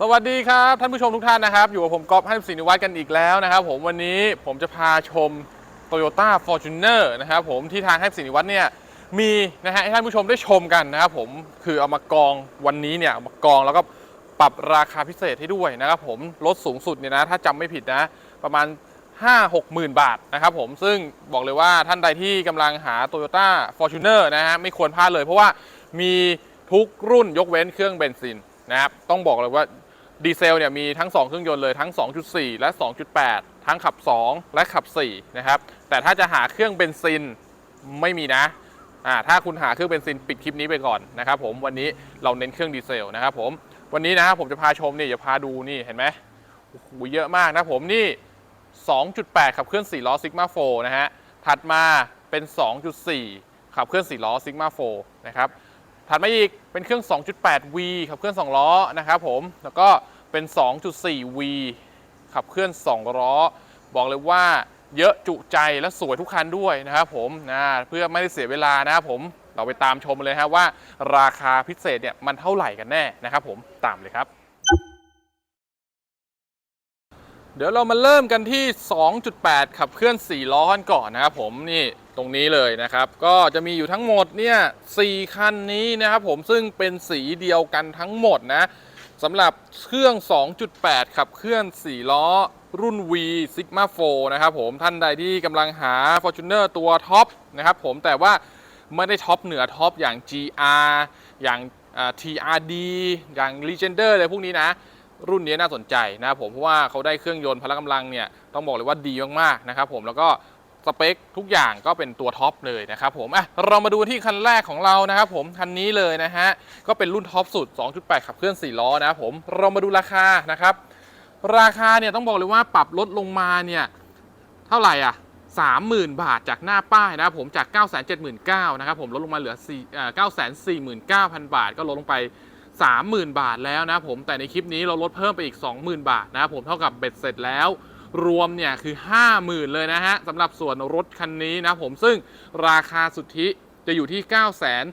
สวัสดีครับ ท่านผู้ชมทุกท่านนะครับ อยู่กับผมก๊อฟให้ศินิวัฒน์กันอีกแล้วนะครับ ผมวันนี้ผมจะพาชม Toyota Fortuner นะครับผมที่ทางให้ศินิวัฒน์เนี่ยมีนะฮะให้ท่านผู้ชมได้ชมกันนะครับผมคือเอามากองวันนี้เนี่ยเอามากองแล้วก็ปรับราคาพิเศษให้ด้วยนะครับผมลดสูงสุดเนี่ยนะถ้าจำไม่ผิดนะ ประมาณ 5 6หมื่นบาทนะครับผมซึ่งบอกเลยว่าท่านใดที่กำลังหา Toyota Fortuner นะฮะไม่ควรพลาดเลย เพราะว่ามีทุกรุ่นยกเว้นเครื่องเบนซินนะครับต้องบอกเลยว่า ดีเซลเนี่ยมีทั้ง 2 เครื่องยนต์เลยทั้ง 2.4 และ 2.8 ทั้งขับ 2 และขับ 4 นะครับ แต่ถ้าจะหาเครื่องเบนซินไม่มีนะอ่าถ้าคุณหาเครื่องเบนซินปิดคลิปนี้ไปก่อนนะครับผมวันนี้เราเน้นเครื่องดีเซลนะครับผมวันนี้นะผมจะพาชมนี่จะพาดูนี่เห็นไหมโอ้โหเยอะมากนะผมนี่ 2.8 ขับเคลื่อน4ล้อ Sigma 4นะฮะถัดมาเป็น 2.4 ขับเคลื่อน4ล้อ Sigma 4นะครับ ถัดมาอีกเป็นเครื่อง 2.8V ขับเคลื่อน2ล้อนะครับผม แล้วก็เป็น 2.4V ขับเคลื่อน 2 ล้อ บอกเลยว่าเยอะจุใจและสวยทุกคันด้วยนะครับผมนะเพื่อไม่ได้เสียเวลานะครับผมเราไปตามชมเลยฮะว่า ราคาพิเศษเนี่ยมันเท่าไหร่กันแน่นะครับผมตามเลยครับ เดี๋ยวเรามาเริ่มกันที่ 2.8 ขับเคลื่อน 4 ล้อกันก่อนนะครับผมนี่ตรงนี้เลยนะครับ ก็จะมีอยู่ทั้งหมดเนี่ย4คันนี้นะครับผมซึ่งเป็นสีเดียวกันทั้งหมดนะสำหรับเครื่อง 2.8 ขับเคลื่อน 4 ล้อ รุ่น V Sigma 4นะครับผมท่านใดที่กำลังหา Fortuner ตัวท็อปนะครับผมแต่ว่าไม่ได้ท็อปเหนือท็อปอย่าง GR อย่างอ TRD อย่าง Legender อะไรพวกนี้นะ รุ่นนี้น่าสนใจนะครับผมเพราะว่าเขาได้เครื่องยนต์พละกำลังเนี่ยต้องบอกเลยว่าดีมากๆนะครับผมแล้วก็สเปคทุกอย่างก็เป็นตัวท็อปเลยนะครับผมอะเรามาดูที่คันแรกของเรานะครับผมคันนี้เลยนะฮะก็เป็นรุ่นท็อปสุด 2.8 ขับเคลื่อน 4 ล้อนะครับผมเรามาดูราคานะครับ ราคาเนี่ยต้องบอกเลยว่าปรับลดลงมาเนี่ยเท่าไหร่อะ30,000 บาทจากหน้าป้ายนะครับผมจาก 979,000นะครับผมลดลงมาเหลือ4เอ่อ949,000 บาท ก็ลดลงไป 30,000 บาทแล้วนะครับผมแต่ในคลิปนี้เราลดเพิ่มไปอีก 20,000 บาทนะครับผมเท่ากับเบ็ดเสร็จแล้ว รวมเนี่ยคือ 50,000 เลยนะฮะสำหรับส่วนรถคันนี้นะครับผมซึ่งราคาสุทธิจะอยู่ที่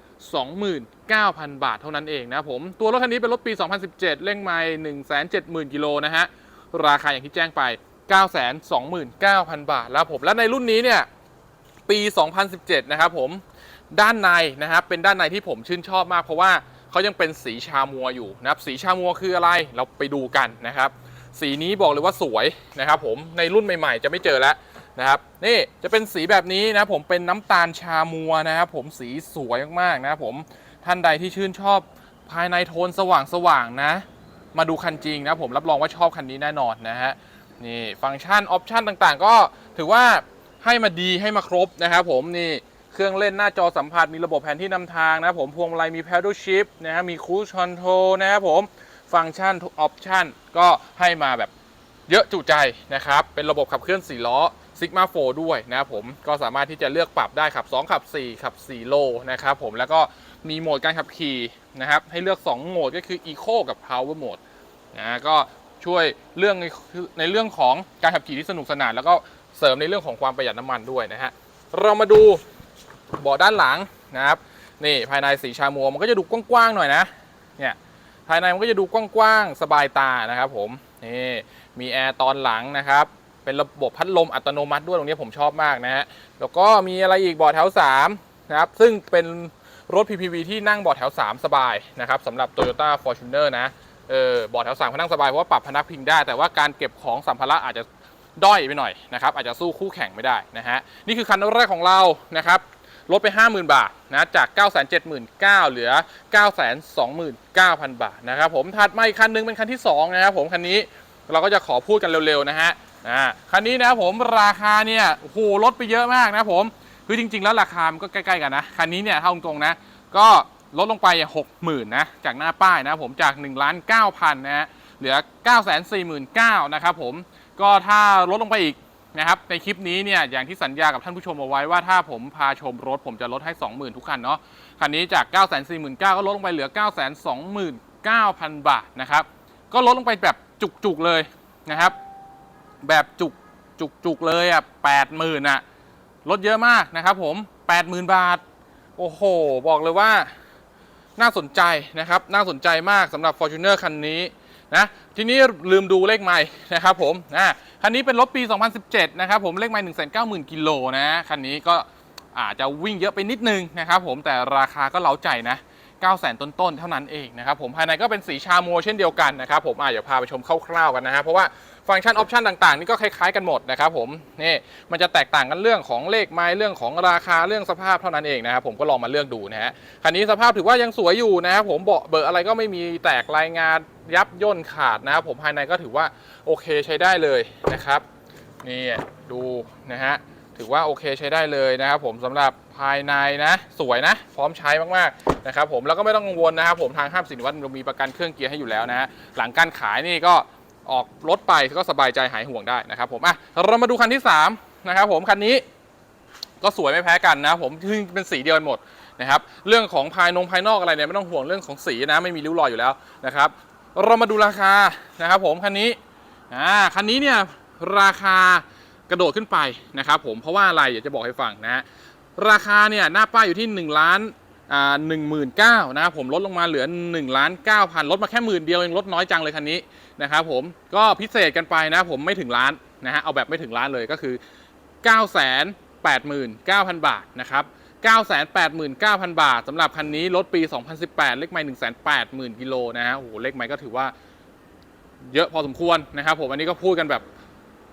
929,000 บาทเท่านั้นเองนะครับผม ตัวรถคันนี้เป็นรถปี 2017 เร่งไมล์170,000 กิโลนะฮะ ราคาอย่างที่แจ้งไป 929,000 บาทแล้วผม และในรุ่นนี้เนี่ย ปี 2017 นะครับผม ด้านในนะครับ เป็นด้านในที่ผมชื่นชอบมากเพราะว่า เขายังเป็นสีชามัวอยู่นะครับสีชามัวคืออะไรเราไปดูกันนะครับ สีนี้บอกเลยว่าสวยนะครับ ผมในรุ่นใหม่ๆ จะไม่เจอแล้วนะครับนี่จะเป็นสีแบบนี้นะผมเป็นน้ำตาลชามัวนะครับผมสีสวยมากๆนะครับผมท่านใดที่ชื่นชอบภายในโทนสว่างๆนะ มาดูคันจริงนะผมรับรองว่าชอบคันนี้แน่นอนนะฮะนี่ฟังก์ชันออปชันต่างๆ ก็ถือว่าให้มาดีให้มาครบนะครับผมนี่ เครื่องเล่นหน้าจอสัมผัสมีระบบแผนที่นำทางนะครับผมพวงมาลัยมี paddle shift นะฮะมี cruise control นะครับผมฟังก์ชันทุกออปชันก็ให้มาแบบเยอะจุใจนะครับ เป็นระบบขับเคลื่อน4ล้อ Sigma 4ด้วยนะครับผมก็สามารถที่จะเลือกปรับได้ขับ 2 ขับ 4 ขับ 4 โลนะครับผมแล้วก็มีโหมดการขับขี่นะครับให้เลือก 2 โหมดก็คือ Eco กับ Power Mode นะก็ช่วยเรื่องในในเรื่องของการขับขี่ที่สนุกสนาน แล้วก็เสริมในเรื่องของความประหยัดน้ำมันด้วยนะฮะเรามาดู เบาะด้านหลังนะครับนี่ภายในสีชามัวมันก็จะดูกว้างๆหน่อยนะเนี่ยภายในมันก็จะดูกว้างๆสบายตานะครับผมนี่มีแอร์ตอนหลังนะครับเป็นระบบพัดลมอัตโนมัติด้วยตรงนี้ผมชอบมากนะฮะแล้วก็มีอะไรอีกเบาะแถว3นะครับซึ่งเป็นรถ PPV ที่นั่งเบาะแถว 3 สบายนะครับสำหรับ Toyota Fortuner นะเออเบาะแถวสามเขานั่งสบายเพราะว่าปรับพนักพิงได้ แต่ว่าการเก็บของสัมภาระอาจจะด้อยไปหน่อยนะครับอาจจะสู้คู่แข่งไม่ได้นะฮะนี่คือคันแรกของเรานะครับ ลดไป 50,000 บาทนะจาก 979,000เหลือ 929,000 บาทนะครับผมถัดมาอีกคันหนึงเป็นคันที่2นะครับผมคันนี้เราก็จะขอพูดกันเร็วๆนะฮะนะคันนี้นะครับผมราคาเนี่ยโหลดไปเยอะมากนะผมคือจริง ๆ แล้วราคามันก็ใกล้ๆกันนะคันนี้เนี่ยเท่าตรงๆนะ ก็ลดลงไปหกหมื่นนะจากหน้าป้ายนะผมจาก1นึ่งล้านเก้าพันนะฮะเหลือ 9 4 9 0 0 0นะครับผมก็ถ้าลดลงไปอีก นะครับในคลิปนี้เนี่ยอย่างที่สัญญากับท่านผู้ชมเอาไว้ว่าถ้าผมพาชมรถผมจะลดให้ 20,000 ทุกคันเนาะคันนี้จาก 9 4 9 0 0 0ก็ลดลงไปเหลือ 9 2 9 0 0 0 บาทนะครับก็ลดลงไปแบบจุกๆเลยนะครับ แบบจุกจุกจุกเลยอะแปดหมื่นอะลดเยอะมากนะครับผมแปดหมื่นบาท โอ้โห บอกเลยว่าน่าสนใจนะครับ น่าสนใจมากสำหรับ Fortuner คันนี้ นะทีนี้ลืมดูเลขไม้นะครับผมนะคันนี้เป็นรถปี 2017 นะครับผมเลขไม้190,000 กิโลนะคันนี้ก็อาจจะวิ่งเยอะไปนิดนึงนะครับผมแต่ราคาก็เล้าใจนะ 9 0 0 0 0 ต้นๆ เท่านั้นเองนะครับผมภายในก็เป็นสีชาโมเช่นเดียวกันนะครับผมอะเดี๋ยวพาไปชมคร่าวๆกันนะฮะเพราะว่า ฟังก์ชันออปชันต่างๆ นี่ก็คล้ายๆกันหมดนะครับผมนี่มันจะแตกต่างกันเรื่องของเลขไม้เรื่องของราคาเรื่องสภาพเท่านั้นเองนะครับผมก็ลองมาเลือกดูนะฮะคันนี้สภาพถือว่ายังสวยอยู่นะครับผมเบาะเบอร์อะไรก็ไม่มีแตกรายงานยับย่นขาดนะครับผมภายในก็ถือว่าโอเคใช้ได้เลยนะครับนี่ดูนะฮะถือว่าโอเคใช้ได้เลยนะครับผมสำหรับภายในนะสวยนะ พร้อมใช้มากๆนะครับผมแล้วก็ไม่ต้องกังวลนะครับผมทางห้ามสินวัตรมีประกันเครื่องเกียร์ให้อยู่แล้วนะฮะหลังการขายนี่ก็ ออกรถไปก็สบายใจหายห่วงได้นะครับผมอะเรามาดูคันที่3นะครับผมคันนี้ก็สวยไม่แพ้กันนะผมซึ่งเป็นสีเดียวกันหมดนะครับเรื่องของภายนงภายนอกอะไรเนี่ยไม่ต้องห่วงเรื่องของสีนะไม่มีริ้วรอยอยู่แล้วนะครับเรามาดูราคานะครับผมคันนี้อ่าคันนี้เนี่ยราคากระโดดขึ้นไปนะครับผมเพราะว่าอะไรอยากจะบอกให้ฟังนะราคาเนี่ยหน้าป้ายอยู่ที่1ล้าน หนึ่งหมื่นเก้านะครับผมลดลงมาเหลือ1ล้านเก้าพันลดมาแค่หมื่นเดียวเองลดน้อยจังเลยคันนี้นะครับผมก็พิเศษกันไปนะผมไม่ถึงล้านนะฮะเอาแบบไม่ถึงล้านเลยก็คือ 989,000 บาทนะครับ989,000 บาทสำหรับคันนี้รถปี 2018 เลขไมล์180,000กิโลนะฮะโอ้โหเลขไมล์ก็ถือว่าเยอะพอสมควรนะครับผมอันนี้ก็พูดกันแบบ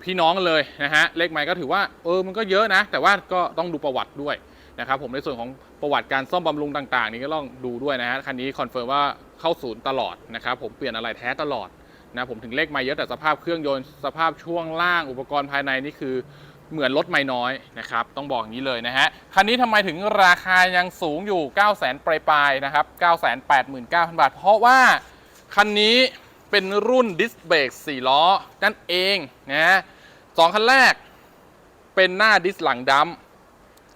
พี่น้องกันเลยนะฮะเลขไมล์ก็ถือว่าเออมันก็เยอะนะ แต่ว่าก็ต้องดูประวัติด้วยนะครับผมในส่วนของ ประวัติการซ่อมบำรุงต่างๆ นี่ก็ต้องดูด้วยนะฮะคันนี้คอนเฟิร์มว่าเข้าศูนย์ตลอดนะครับผมเปลี่ยนอะไรแท้ตลอดนะผมถึงเลขไมล์เยอะแต่สภาพเครื่องยนต์สภาพช่วงล่างอุปกรณ์ภายในนี่คือเหมือนรถไม่น้อยนะครับต้องบอกอย่างนี้เลยนะฮะคันนี้ทำไมถึงราคายังสูงอยู่9 0 0 0 0 0ปลายๆนะครับ 989,000 บาท เพราะว่าคันนี้เป็นรุ่นดิสเบรก4 ล้อ นั่นเองนะฮะสองคันแรกเป็นหน้าดิสหลังดัม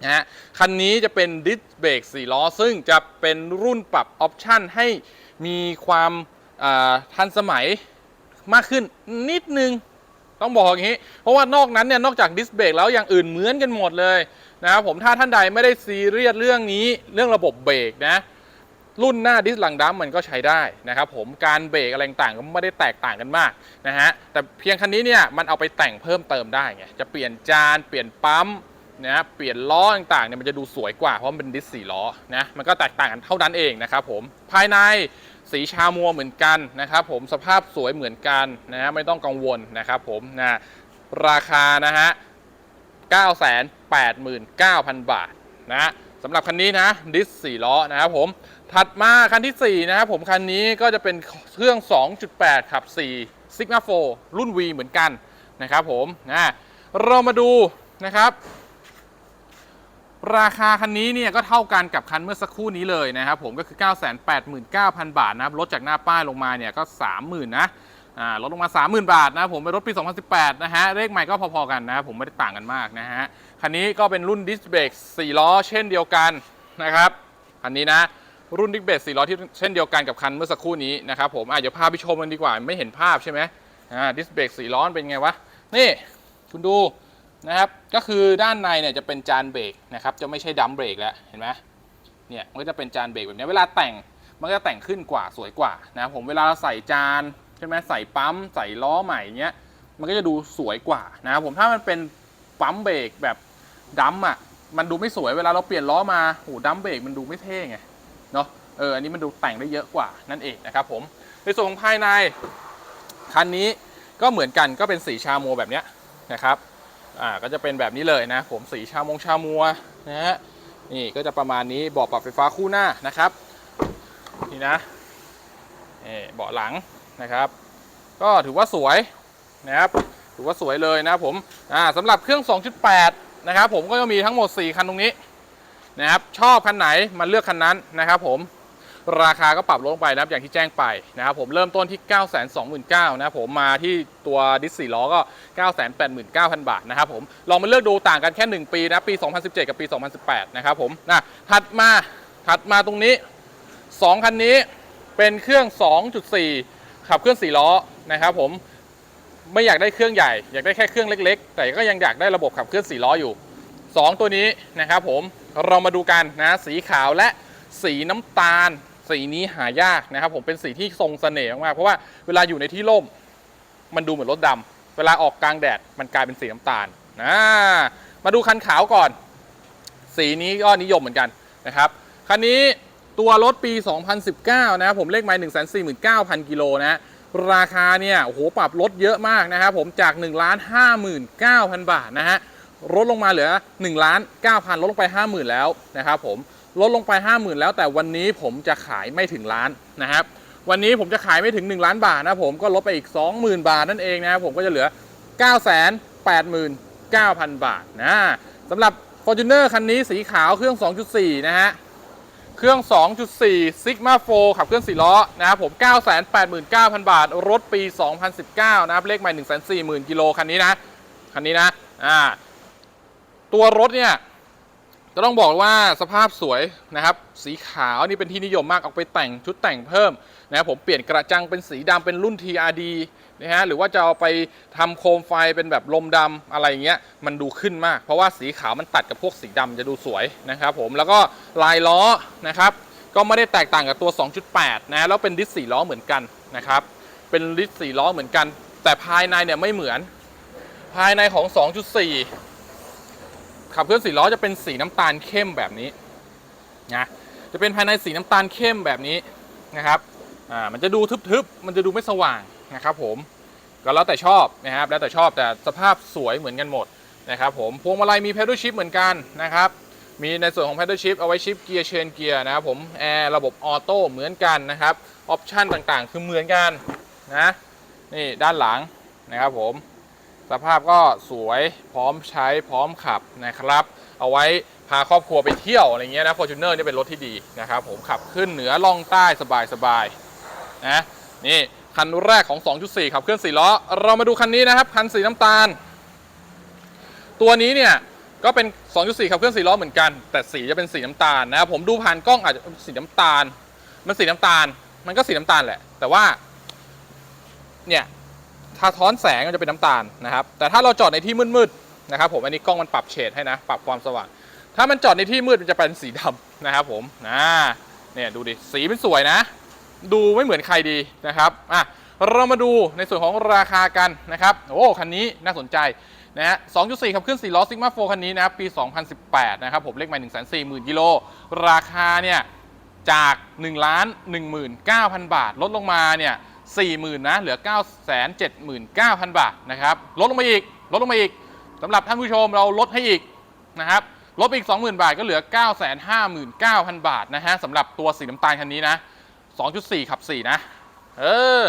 นะฮะคันนี้จะเป็นดิสเบรก4ล้อ ซึ่งจะเป็นรุ่นปรับออปชั่นให้มีความทันสมัยมากขึ้นนิดนึงต้องบอกอย่างนี้ เพราะว่านอกนั้นเนี่ยนอกจากดิสเบรกแล้วอย่างอื่นเหมือนกันหมดเลยนะครับผมถ้าท่านใดไม่ได้ซีเรียสเรื่องนี้เรื่องระบบเบรกนะรุ่นหน้าดิสหลังดัมมันก็ใช้ได้นะครับผมการเบรกอะไรต่างก็ไม่ได้แตกต่างกันมากนะฮะแต่เพียงคันนี้เนี่ยมันเอาไปแต่งเพิ่มเติมได้ไงจะเปลี่ยนจานเปลี่ยนปั๊ม นะเปลี่ยนล้อต่างๆเนี่ยมันจะดูสวยกว่าเพราะมันเป็นดิสสี่ล้อนะมันก็แตกต่างกันเท่านั้นเองนะครับผมภายในสีชามัวเหมือนกันนะครับผมสภาพสวยเหมือนกันนะฮะไม่ต้องกังวลนะครับผมนะราคานะฮะ 989,000 บาทนะสำหรับคันนี้นะดิส4ล้อนะครับผมถัดมาคันที่ 4 นะครับผมคันนี้ก็จะเป็นเครื่อง 2.8 ขับ 4 Sigma 4รุ่น V เหมือนกันนะครับผมนะเรามาดูนะครับ ราคาคันนี้เนี่ยก็เท่ากันกับคันเมื่อสักครู่นี้เลยนะครับผมก็คือ 989,000 บาทนะครับลดจากหน้าป้ายลงมาเนี่ยก็ 30,000นะลดลงมา 30,000 บาทนะผมเป็นรถปี 2018 นะฮะเลขใหม่ก็พอๆกันนะครับผมไม่ได้ต่างกันมากนะฮะคันนี้ก็เป็นรุ่นดิสเบรก4ล้อเช่นเดียวกันนะครับคันนี้นะรุ่นดิสเบรก4ล้อที่เช่นเดียวกันกับคันเมื่อสักครู่นี้นะครับผมอะเดี๋ยวพาไปชมกันดีกว่าไม่เห็นภาพใช่ไหมอ่าดิสเบรก4ล้อเป็นไงวะนี่คุณดู นะครับ ก็คือด้านในเนี่ยจะเป็นจานเบรกนะครับ จะไม่ใช่ดัมเบรกแล้วเห็นไหมเนี่ยมันก็จะเป็นจานเบรกแบบนี้ เวลาแต่งมันก็แต่งขึ้นกว่าสวยกว่านะผมเวลาเราใส่จานใช่ไหมใส่ปั๊มใส่ล้อใหม่เนี้ยมันก็จะดูสวยกว่านะครับผมถ้ามันเป็นปั๊มเบรกแบบดัมอะมันดูไม่สวยเวลาเราเปลี่ยนล้อมาโหดัมเบรกมันดูไม่เท่ไงเนาะเอออันนี้มันดูแต่งได้เยอะกว่านั่นเองนะครับผมในส่วนของภายในคันนี้ก็เหมือนกันก็เป็นสีชาโมแบบเนี้ยนะครับ อ่าก็จะเป็นแบบนี้เลยนะ ผมสีชามงชามัวนะฮะนี่ก็จะประมาณนี้เบาะปรับไฟฟ้าคู่หน้านะครับนี่นะนี่เบาะหลังนะครับ ก็ถือว่าสวยนะครับถือว่าสวยเลยนะผมอ่าสำหรับเครื่อง 2.8 นะครับ ผมก็จะมีทั้งหมด 4 คันตรงนี้นะครับชอบคันไหนมาเลือกคันนั้นนะครับผม ราคาก็ปรับลดลงไปนะครับอย่างที่แจ้งไปนะครับผมเริ่มต้นที่ 9 2 9 0 0 0นะครับผมมาที่ตัวดิสสี่ล้อก็ 989,000 บาทนะครับผมลองมาเลือกดูต่างกันแค่ 1 ปีนะปี 2017 กับปี 2018 นะครับผมนะถัดมาถัดมาตรงนี้ 2 คันนี้เป็นเครื่อง 2.4 ขับเคลื่อน4ล้อนะครับผมไม่อยากได้เครื่องใหญ่ อยากได้แค่เครื่องเล็ก ๆ แต่ก็ยังอยากได้ระบบขับเคลื่อน4ล้ออยู่ 2 ตัวนี้นะครับผมเรามาดูกันนะสีขาวและสีน้ำตาล สีนี้หายากนะครับ ผมเป็นสีที่ทรงเสน่ห์มากๆเพราะว่าเวลาอยู่ในที่ร่ม มันดูเหมือนรถดำเวลาออกกลางแดดมันกลายเป็นสีน้ำตาลนะมาดูคันขาวก่อน สีนี้ก็นิยมเหมือนกันนะครับคันนี้ตัวรถปี 2019 นะครับผมเลขไมล์149,000 กิโลนะราคาเนี่ยโอ้โหปรับลดเยอะมากนะครับผมจาก 1 59,000 บาทนะฮะลดลงมาเหลือ1ล้าน9,000ลดลงไป 50,000 แล้วนะครับผม ลดลงไป 50,000 แล้ว แต่วันนี้ผมจะขายไม่ถึงล้านนะครับวันนี้ผมจะขายไม่ถึง 1 ล้านบาทนะผมก็ลดไปอีก 20,000 บาทนั่นเองนะครับผมก็จะเหลือ 989,000 บาทนะสำหรับ Fortuner คันนี้สีขาวเครื่อง 2.4 นะฮะเครื่อง 2.4 Sigma 4ขับเคลื่อน4ล้อนะครับผม 989,000 บาท รถปี 2019 นะครับ เลขใหม่ 140,000 กิโลคันนี้นะ คันนี้นะ อ่า ตัวรถเนี่ย จะต้องบอกว่าสภาพสวยนะครับสีขาวนี่เป็นที่นิยมมากเอาไปแต่งชุดแต่งเพิ่มนะครับผมเปลี่ยนกระจังเป็นสีดำเป็นรุ่น TRD นะฮะหรือว่าจะเอาไปทำโคมไฟเป็นแบบลมดำอะไรเงี้ยมันดูขึ้นมาก เพราะว่าสีขาวมันตัดกับพวกสีดำจะดูสวยนะครับผมแล้วก็ลายล้อนะครับก็ไม่ได้แตกต่างกับตัว 2.8 นะแล้วเป็นดิส4ล้อเหมือนกันนะครับเป็นดิส4ล้อเหมือนกัน แต่ภายในเนี่ยไม่เหมือน ภายในของ 2.4 ขับเคลื่อนสี่ล้อจะเป็นสีน้ำตาลเข้มแบบนี้นะจะเป็นภายในสีน้ำตาลเข้มแบบนี้นะครับอ่ามันจะดูทึบๆมันจะดูไม่สว่างนะครับผมก็แล้วแต่ชอบนะครับแล้วแต่ชอบแต่สภาพสวยเหมือนกันหมดนะครับผมพวงมาลัยมี pedal shift เหมือนกันนะครับมีในส่วนของ pedal shift เอาไว้ชิปเกียร์เชนเกียร์นะครับผมแอร์ระบบออโต้เหมือนกันนะครับ ออปชันต่างๆ คือเหมือนกันนะนี่ด้านหลังนะครับผม สภาพก็สวยพร้อมใช้พร้อมขับนะครับ เอาไว้พาครอบครัวไปเที่ยวอะไรเงี้ยนะ Fortuner นี่เป็นรถที่ดีนะครับผมขับขึ้นเหนือล่องใต้สบายๆนะนี่คันแรกของ 2.4 ขับเคลื่อน4ล้อ เรามาดูคันนี้นะครับ คันสีน้ำตาล ตัวนี้เนี่ย ก็เป็น 2.4 ขับเคลื่อน4ล้อเหมือนกัน แต่สีจะเป็นสีน้ำตาลนะครับผมดูผ่านกล้องอาจจะสีน้ำตาล มันสีน้ำตาล มันก็สีน้ำตาลแหละ แต่ว่า เนี่ย ถ้าท้อนแสงมันจะเป็นน้ำตาลนะครับ แต่ถ้าเราจอดในที่มืดๆนะครับ ผมอันนี้กล้องมันปรับเฉดให้นะ ปรับความสว่าง ถ้ามันจอดในที่มืดมันจะเป็นสีดำนะครับผมนะเนี่ยดูดิ สีเป็นสวยนะ ดูไม่เหมือนใครดีนะครับอะเรามาดูในส่วนของราคากันนะครับโอ้คันนี้น่าสนใจนะฮะ 2.4 ขับเคลื่อน4ล้อ Sigma 4คันนี้นะครับปี 2018 นะครับผมเลขหมาย140,000กิโล ราคาเนี่ยจาก1ล้าน19,000 บาท ลดลงมาเนี่ย 40,000นะเหลือ 979,000 บาทนะครับลดลงมาอีกลดลงมาอีกสำหรับท่านผู้ชมเราลดให้อีกนะครับลดอีก 20,000 บาทก็เหลือ 959,000 บาทนะฮะสำหรับตัวสีน้ำตาลคันนี้นะ 2.4 ขับ 4 นะ เออ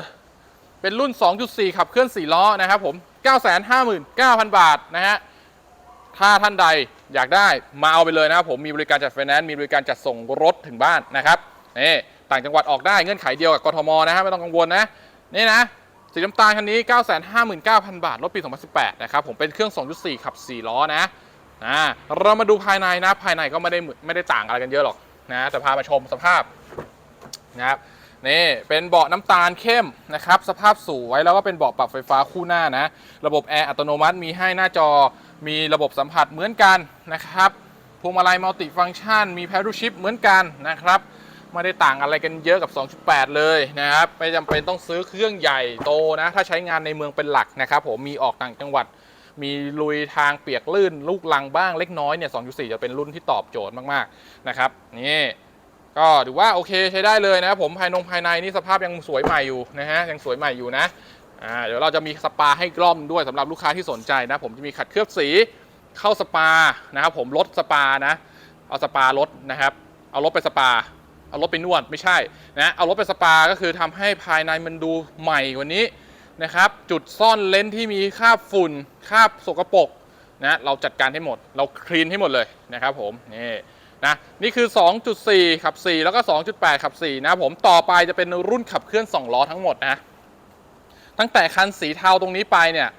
เป็นรุ่น 2.4 ขับเคลื่อน 4 ล้อนะครับผม 959,000 บาทนะฮะ ถ้าท่านใดอยากได้มาเอาไปเลยนะครับผมมีบริการจัดไฟแนนซ์มีบริการจัดส่งรถถึงบ้านนะครับนี่ ต่างจังหวัดออกได้เงื่อนไขเดียวกับกทมนะฮะไม่ต้องกังวลนะนี่นะสีน้ำตาลคันนี้ 959,000 บาท รถปี 2018 นะครับ ผมเป็นเครื่อง 2.4 ขับ 4 ล้อนะอ่าเรามาดูภายในนะ ภายในก็ไม่ได้เหมือนไม่ได้ต่างอะไรกันเยอะหรอกนะแต่พามาชมสภาพนะครับนี่เป็นเบาะน้ำตาลเข้มนะครับ สภาพสวยแล้วก็เป็นเบาะปรับไฟฟ้าคู่หน้านะ ระบบแอร์อัตโนมัติมีให้หน้าจอ มีระบบสัมผัสเหมือนกันนะครับพวงมาลัยมัลติฟังก์ชัน มี Paddle Shift เหมือนกันนะครับ ไม่ได้ต่างอะไรกันเยอะกับ 2.8 เลยนะครับไม่จำเป็นต้องซื้อเครื่องใหญ่โตนะ ถ้าใช้งานในเมืองเป็นหลักนะครับผมมีออกต่างจังหวัด มีลุยทางเปียกลื่น ลูกลังบ้างเล็กน้อยเนี่ย 2.4 จะเป็นรุ่นที่ตอบโจทย์มากๆนะครับนี่ก็ถือว่าโอเคใช้ได้เลยนะครับผมภายนงภายในนี่สภาพยังสวยใหม่อยู่นะฮะยังสวยใหม่อยู่นะอ่าเดี๋ยวเราจะมีสปาให้กล้อมด้วยสำหรับลูกค้าที่สนใจนะผมจะมีขัดเคลือบสีเข้าสปานะครับผมลดสปานะเอาสปาลดนะครับ เอารถไปสปา เอารถไปนวดไม่ใช่นะเอารถไปสปาก็คือทำให้ภายในมันดูใหม่กว่านี้นะครับ จุดซ่อนเลนส์ที่มีคราบฝุ่นคราบสกปรกนะเราจัดการให้หมด เราคลีนให้หมดเลยนะครับผมนี่นะนี่คือ 2.4 ขับ 4 แล้วก็ 2.8 ขับ 4 นะผมต่อไปจะเป็นรุ่นขับเคลื่อน 2 ล้อทั้งหมดนะ ตั้งแต่คันสีเทาตรงนี้ไปเนี่ย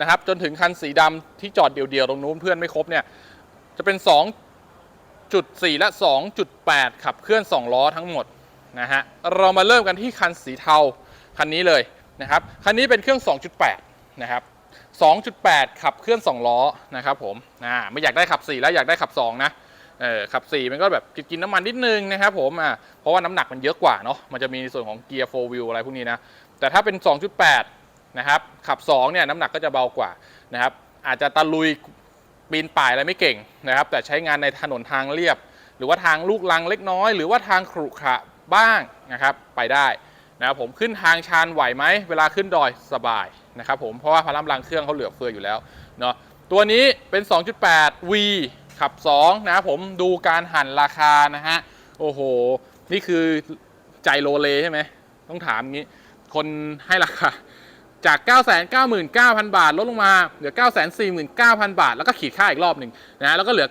นะครับจนถึงคันสีดำที่จอดเดี่ยวๆ ตรงนู้นเพื่อนไม่ครบเนี่ยจะเป็น 2.4 และ 2.8 ขับเคลื่อน 2 ล้อทั้งหมดนะฮะเรามาเริ่มกันที่คันสีเทาคันนี้เลยนะครับคันนี้เป็นเครื่อง 2.8 นะครับ 2.8 ขับเคลื่อน 2 ล้อนะครับผมอ่าไม่อยากได้ขับ 4 แล้วอยากได้ขับ 2 นะเออขับ 4 มันก็แบบกินน้ำมันนิดนึงนะครับผมอะเพราะว่าน้ำหนักมันเยอะกว่าเนาะมันจะมีในส่วนของเกียร์4 wheel อะไรพวกนี้นะ แต่ถ้าเป็น 2.8 นะครับขับ 2 เนี่ยน้ำหนักก็จะเบากว่านะครับอาจจะตะลุย ปีนป่ายอะไรไม่เก่งนะครับ แต่ใช้งานในถนนทางเรียบ หรือว่าทางลูกลังเล็กน้อย หรือว่าทางขรุขระบ้างนะครับ ไปได้นะครับผมขึ้นทางชันไหวไหมเวลาขึ้นดอยสบายนะครับผมเพราะว่าพลังลังเครื่องเขาเหลือเฟืออยู่แล้วเนาะตัวนี้เป็น 2.8 V ขับ 2 นะครับผมดูการหั่นราคานะฮะโอ้โห นี่คือใจโลเลใช่ไหมต้องถามงี้ คนให้ราคา จาก 999,000 บาท ลดลงมาเหลือ 949,000 บาท แล้วก็ขีดค่าอีกรอบหนึ่งนะแล้วก็เหลือ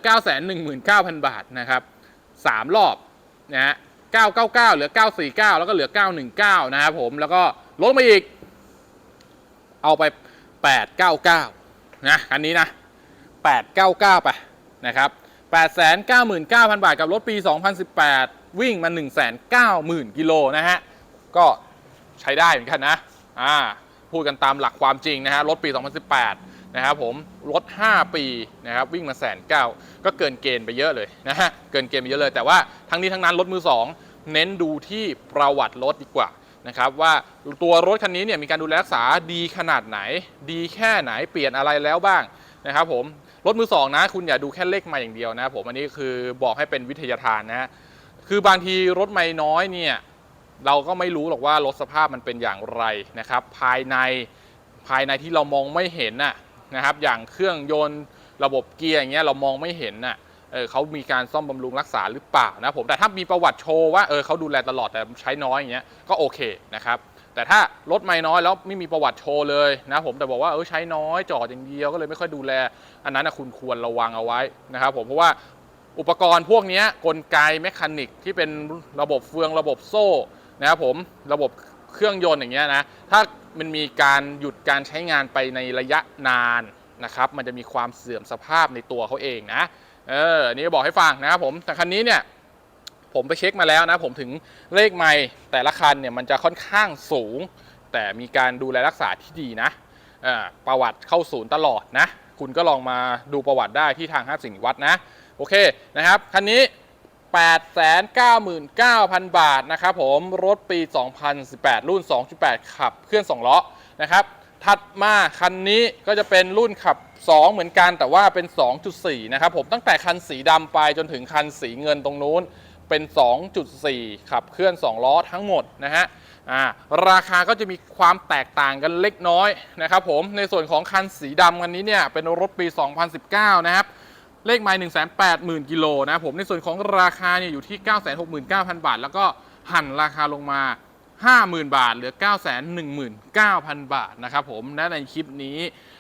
919,000 บาทนะครับสามรอบนะฮะ999 เหลือ 949 แล้วก็เหลือ 919 นะครับผมแล้วก็ลดมาอีก เอาไป 899 นะอันนี้นะ 899 ไปนะครับ899,000 บาทกับรถปี 2018 วิ่งมา 190,000 กิโลนะฮะ ก็ใช้ได้เหมือนกันนะ อ่า พูดกันตามหลักความจริงนะฮะรถปี 2018 นะครับผมรถ 5 ปีนะครับวิ่งมาแสนเก้าก็เกินเกณฑ์ไปเยอะเลยนะฮะเกินเกณฑ์ไปเยอะเลย แต่ว่าทั้งนี้ทั้งนั้นรถมือ 2 เน้นดูที่ประวัติรถดีกว่านะครับว่าตัวรถคันนี้เนี่ยมีการดูแลรักษาดีขนาดไหน ดีแค่ไหนเปลี่ยนอะไรแล้วบ้างนะครับผมรถมือสองนะ คุณอย่าดูแค่เลขมาอย่างเดียวนะครับผมอันนี้คือบอกให้เป็นวิทยาทานนะฮะคือบางทีรถไม่น้อยเนี่ย เราก็ไม่รู้หรอกว่ารถสภาพมันเป็นอย่างไรนะครับ ภายในภายในที่เรามองไม่เห็นน่ะนะครับ อย่างเครื่องยนต์ระบบเกียร์อย่างเงี้ยเรามองไม่เห็นน่ะเออเขามีการซ่อมบำรุงรักษาหรือเปล่านะผมแต่ถ้ามีประวัติโชว์ว่าเออเขาดูแลตลอดแต่ใช้น้อยอย่างเงี้ยก็โอเคนะครับแต่ถ้ารถไม่น้อยแล้วไม่มีประวัติโชว์เลยนะผมแต่บอกว่าเออใช้น้อยจอดอย่างเดียวก็เลยไม่ค่อยดูแล อันนั้นนะคุณควรระวังเอาไว้นะครับผมเพราะว่าอุปกรณ์พวกนี้กลไกแมคานิกที่เป็นระบบเฟืองระบบโซ่ นะครับผมระบบเครื่องยนต์อย่างเงี้ยนะถ้ามันมีการหยุดการใช้งานไปในระยะนานนะครับมันจะมีความเสื่อมสภาพในตัวเขาเองนะเออนี่บอกให้ฟังนะครับผมแต่คันนี้เนี่ยผมไปเช็คมาแล้วนะผมถึงเลขไม่แต่ละคันเนี่ยมันจะค่อนข้างสูง แต่มีการดูแลรักษาที่ดีนะออประวัติเข้าศูนย์ตลอดนะ คุณก็ลองมาดูประวัติได้ที่ทางห้าสินวัดนะ โอเคนะครับ คันนี้ 899,000 บาทนะครับผมรถปี 2018 รุ่น 2.8 ขับเคลื่อน2ล้อนะครับ ถัดมาคันนี้ก็จะเป็นรุ่นขับ 2 เหมือนกันแต่ว่าเป็น 2.4 นะครับผมตั้งแต่คันสีดำไปจนถึงคันสีเงินตรงนู้นเป็น 2.4 ขับเคลื่อน 2 ล้อทั้งหมดนะฮะราคาก็จะมีความแตกต่างกันเล็กน้อยนะครับผมในส่วนของคันสีดำคันนี้เนี่ยเป็นรถปี 2019 นะครับ เลขไมล์180,000กิโลนะครับผมในส่วนของราคาเนี่ยอยู่ที่969,000บาท แล้วก็หั่นราคาลงมา50,000บาท เหลือ919,000บาทนะครับผมและในคลิปนี้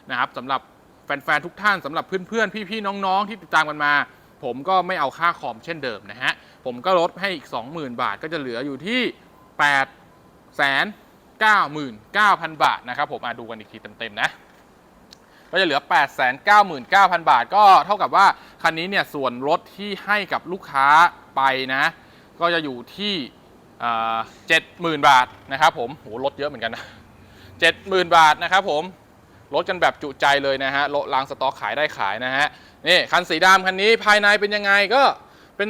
นะครับสำหรับแฟนๆทุกท่านสำหรับเพื่อนๆ พี่ๆ น้องๆ ที่ติดตามกันมา ผมก็ไม่เอาค่าคอมเช่นเดิมนะฮะ ผมก็ลดให้อีก 20,000 บาทก็จะเหลืออยู่ที่ 8 99,000 บาทนะครับผมมาดูกันอีกทีเต็มๆ นะ ก็จะเหลือ 899,000 บาท ก็เท่ากับว่าคันนี้เนี่ยส่วนลดที่ให้กับลูกค้าไปนะ ก็จะอยู่ที่เจ็ดหมื่นบาทนะครับผมโหลดเยอะเหมือนกันนะเจ็ดหมื่นบาทนะครับผมลดกันแบบจุใจเลยนะฮะลดลางสต็อกขายได้ขายนะฮะนี่คันสีดำคันนี้ภายในเป็นยังไงก็เป็น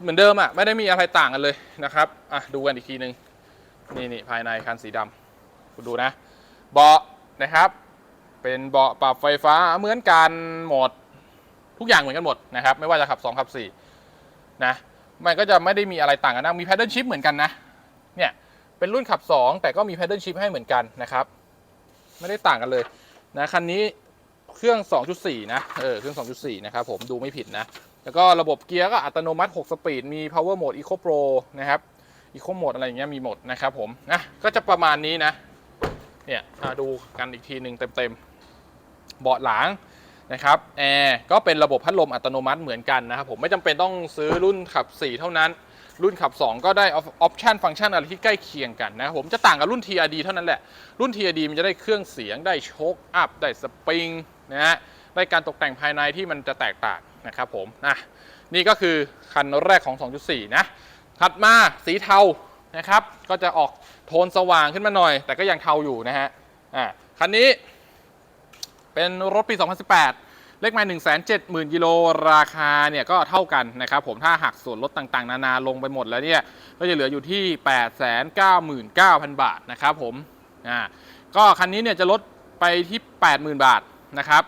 เหมือนเดิมอะ่ะไม่ได้มีอะไรต่างกันเลยนะครับอะดูกันอีกทีนึงนี่นี่ภายในคันสีดำคุณดูนะเบาะนะครับ เป็นเบาะปรับไฟฟ้าเหมือนกันหมดทุกอย่างเหมือนกันหมดนะครับ ไม่ว่าจะขับ2ขับ4นะมันก็จะไม่ได้มีอะไรต่างกันนะมี paddle shift เหมือนกันนะเนี่ยเป็นรุ่นขับ 2 แต่ก็มี paddle shift ให้เหมือนกันนะครับ ไม่ได้ต่างกันเลยนะคันนี้เครื่อง 2.4 นะเออเครื่อง 2.4 นะครับผมดูไม่ผิดนะ แล้วก็ระบบเกียร์ก็อัตโนมัติ 6 สปีด มี power mode eco pro นะครับ eco mode อะไรอย่างเงี้ยมีหมดนะครับผมนะก็จะประมาณนี้นะ เนี่ยดูกันอีกทีหนึ่งเต็มๆ เบาะหลังนะครับแอร์ก็เป็นระบบพัดลมอัตโนมัติเหมือนกันนะครับผมไม่จำเป็นต้องซื้อรุ่นขับ 4 เท่านั้น รุ่นขับ 2 ก็ได้ออปชันฟังก์ชันอะไรที่ใกล้เคียงกันนะครับผมจะต่างกับรุ่น TRD เท่านั้นแหละ รุ่น TRD มันจะได้เครื่องเสียงได้โชคอัพได้สปริงนะฮะได้การตกแต่งภายในที่มันจะแตกต่างนะครับผมนะนี่ก็คือคันแรกของ 2.4 นะถัดมาสีเทา นะครับ ก็จะออกโทนสว่างขึ้นมาหน่อย แต่ก็ยังเทาอยู่นะฮะอ่าคันนี้ เป็นรถปี 2018 เลขไม้1 7 0 0 0 0 กิโลราคาเนี่ยก็เท่ากันนะครับผมถ้าหักส่วนลดต่างๆ นานาลงไปหมดแล้วเนี่ย ก็จะเหลืออยู่ที่ 8 9 9 0 0 0 บาทนะครับผมอ่าก็คันนี้เนี่ยจะลดไปที่ 80,000 บาทนะครับ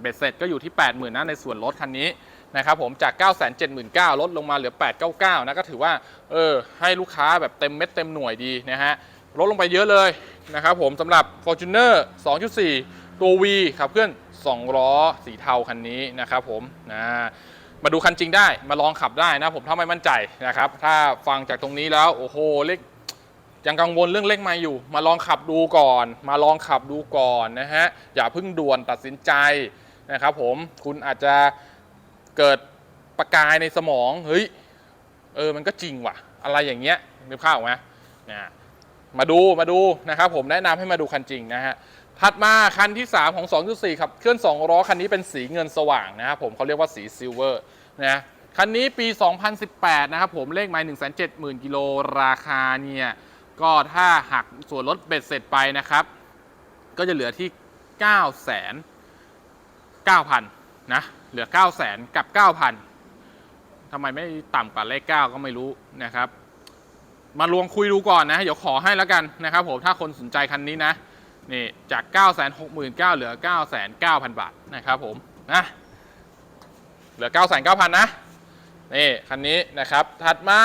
เบ็ดเสร็จก็อยู่ที่ 80,000นะในส่วนลดคันนี้ นะครับผมจาก 9 7 9 0 0 0ลดลงมาเหลือ 899นะก็ถือว่าเออให้ลูกค้าแบบเต็มเม็ดเต็มหน่วยดีนะฮะลดลงไปเยอะเลยนะครับผมสำหรับ Fortuner 2.4 ตัว V ขับเคลื่อน 2 ล้อสีเทาคันนี้นะครับผมนะมาดูคันจริงได้มาลองขับได้นะผมถ้าไม่มั่นใจนะครับถ้าฟังจากตรงนี้แล้วโอ้โหเล็กยังกังวลเรื่องเลขไม้อยู่ มาลองขับดูก่อน มาลองขับดูก่อนนะฮะ อย่าเพิ่งด่วนตัดสินใจนะครับผม คุณอาจจะ เกิดประกายในสมองเฮ้ยเออมันก็จริงว่ะ อะไรอย่างเงี้ยนึกภาพออกไหมนะมาดูมาดูนะครับผมแนะนำให้มาดูคันจริงนะฮะถัดมาคันที่ 3 ของ 2.4ครับเคลื่อน2ล้อคันนี้เป็นสีเงินสว่างนะครับผมเขาเรียกว่าสีซิลเวอร์นะคันนี้ปี 2018 นะครับผมเลขไม้170,000 กิโลราคาเนี่ยก็ถ้าหักส่วนลดเบ็ดเสร็จไปนะครับ ก็จะเหลือที่9 9 0 0 0นะ เหลือ 9 0 0 0 0กับ 9,000ทำไมไม่ต่ำกว่าเลข 9 ก็ไม่รู้นะครับ มาลวงคุยดูก่อนนะ เดี๋ยวขอให้แล้วกันนะครับผมถ้าคนสนใจคันนี้นะนี่จาก 9 6 9 0 0 0เหลือ 9 9 0 0 0 บาทนะครับผมนะเหลือ 9 9 0 0 0 นะนี่คันนี้นะครับถัดมา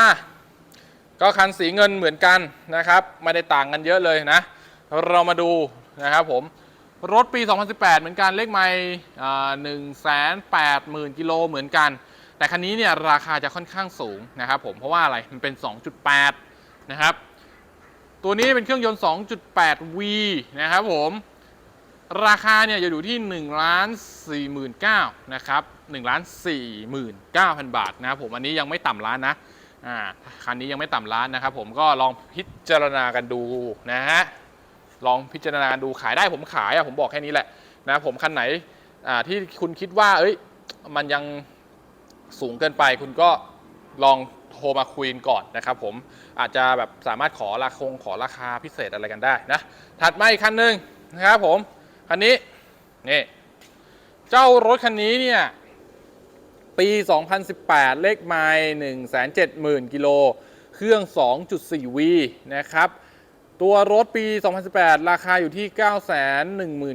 ก็คันสีเงินเหมือนกันนะครับ ไม่ได้ต่างกันเยอะเลยนะ เรามาดูนะครับผม รถปี 2018 เหมือนกันเลขไมล์หนึ่งแสนแปดหมื่นกิโลเหมือนกัน แต่คันนี้เนี่ยราคาจะค่อนข้างสูงนะครับผมเพราะว่าอะไรมันเป็น 2.8 นะครับ ตัวนี้เป็นเครื่องยนต์ 2.8V นะครับผมราคาเนี่ยจะอยู่ที่1ล้าน49,000นะครับ1ล้าน49,000บาทนะครับผมอันนี้ยังไม่ต่ำล้านนะอ่าคันนี้ยังไม่ต่ำล้านนะครับผมก็ลองพิจารณากันดูนะฮะ ลองพิจารณากันดูขายได้ผมขายอะผมบอกแค่นี้แหละนะผมคันไหนที่คุณคิดว่า เอ้ย มันยังสูงเกินไป คุณก็ลองโทรมาคุยกันก่อนนะครับผมอาจจะแบบสามารถขอราคงขอราคาพิเศษอะไรกันได้นะถัดมาอีกคันหนึ่งนะครับผมคันนี้นี่เจ้ารถคันนี้เนี่ยปี 2018 เลขไมล์170,000 กิโล เครื่อง 2.4V นะครับ ตัวรถปี 2018 ราคาอยู่ที่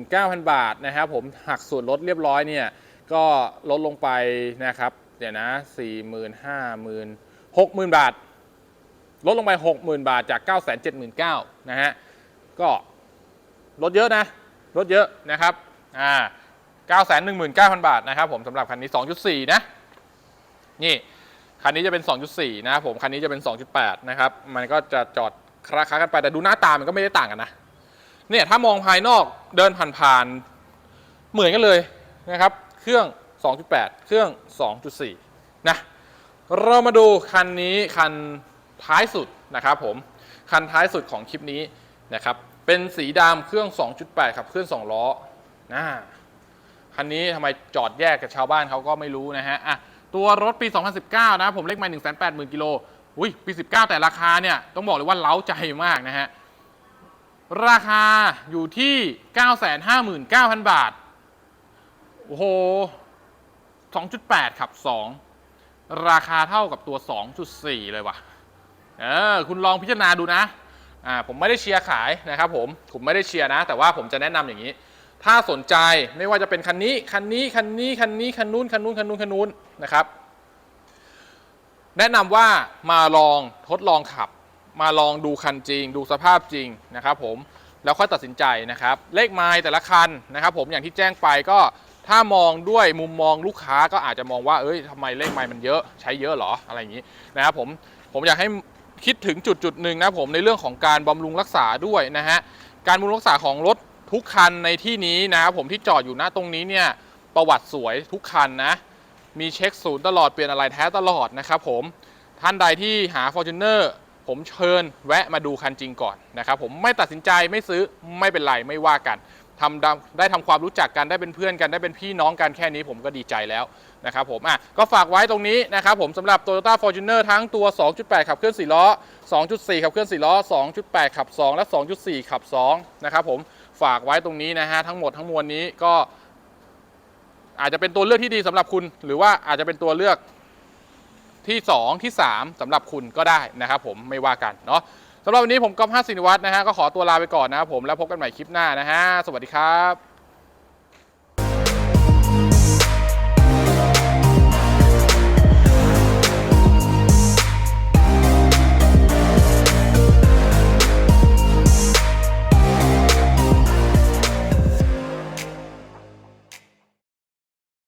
919,000 บาทนะครับผมหักส่วนลดเรียบร้อยเนี่ยก็ลดลงไปนะครับเดี๋ยวนะ40,000 50,000 60,000 บาท ลดลงไป 60,000 บาทจาก 979,000นะฮะก็ลดเยอะนะลดเยอะนะครับอ่า919,000 บาทนะครับผมสำหรับคันนี้ 2.4 นะ นี่ คันนี้จะเป็น 2.4 นะครับผม คันนี้จะเป็น 2.8 นะครับ มันก็จะจอด คลาคากันไปแต่ดูหน้าตามันก็ไม่ได้ต่างกันนะเนี่ยถ้ามองภายนอกเดินผ่านๆเหมือนกันเลยนะครับ เครื่อง 2.8 เครื่อง 2.4 นะ เรามาดูคันนี้คันท้ายสุดนะครับผม คันท้ายสุดของคลิปนี้นะครับ เป็นสีดำเครื่อง 2.8 ขับเคลื่อน2ล้อนะคันนี้ทำไมจอดแยกกับชาวบ้านเขาก็ไม่รู้นะฮะอะตัวรถปี 2019 นะผมเลขมา180,000กิโล อุ้ยปี 19 แต่ราคาเนี่ยต้องบอกเลยว่าเล้าใจมากนะฮะ ราคาอยู่ที่ 959,000 บาท โอ้โห 2.8 ขับ 2 ราคาเท่ากับตัว 2.4 เลยว่ะ เออ คุณลองพิจารณาดูนะ อ่า ผมไม่ได้เชียร์ขายนะครับผม ผมไม่ได้เชียร์นะ แต่ว่าผมจะแนะนำอย่างนี้ ถ้าสนใจไม่ว่าจะเป็นคันนี้ คันนี้ คันนี้ คันนี้ คันนู้น คันนู้น คันนู้น คันนู้นนะครับ แนะนำว่ามาลองทดลองขับ มาลองดูคันจริง ดูสภาพจริงนะครับผมแล้วค่อยตัดสินใจนะครับ เลขไมล์แต่ละคันนะครับ ผมอย่างที่แจ้งไปก็ถ้ามองด้วยมุมมองลูกค้าก็อาจจะมองว่าเอ้ยทำไมเลขไมล์มันเยอะใช้เยอะหรออะไรอย่างนี้นะครับผมผมอยากให้คิดถึงจุดจุดหนึ่งนะผมในเรื่องของการบำรุงรักษาด้วยนะฮะการบำรุงรักษาของรถทุกคันในที่นี้นะครับผมที่จอดอยู่หน้าตรงนี้เนี่ยประวัติสวยทุกคันนะ มีเช็คศูนย์ตลอดเปลี่ยนอะไรแท้ตลอดนะครับผมท่านใดที่หา Fortuner ผมเชิญแวะมาดูคันจริงก่อนนะครับผมไม่ตัดสินใจไม่ซื้อไม่เป็นไรไม่ว่ากันทำได้ได้ทำความรู้จักกันได้เป็นเพื่อนกันได้เป็นพี่น้องกันแค่นี้ผมก็ดีใจแล้วนะครับผมอะก็ฝากไว้ตรงนี้นะครับผมสำหรับ Toyota Fortuner ทั้งตัว 2.8 ขับเคลื่อน4ล้อ 2.4 ขับเคลื่อน4ล้อ 2.8 ขับ 2 และ 2.4 ขับ2นะครับผมฝากไว้ตรงนี้นะฮะทั้งหมดทั้งมวลนี้ก็ อาจจะเป็นตัวเลือกที่ดีสำหรับคุณ หรือว่าอาจจะเป็นตัวเลือกที่ 2 ที่ 3สำหรับคุณก็ได้นะครับผมไม่ว่ากันเนาะสำหรับวันนี้ผมก๊อฟห้าสินวัตรนะฮะก็ขอตัวลาไปก่อนนะครับผมแล้วพบกันใหม่คลิปหน้านะฮะสวัสดีครับ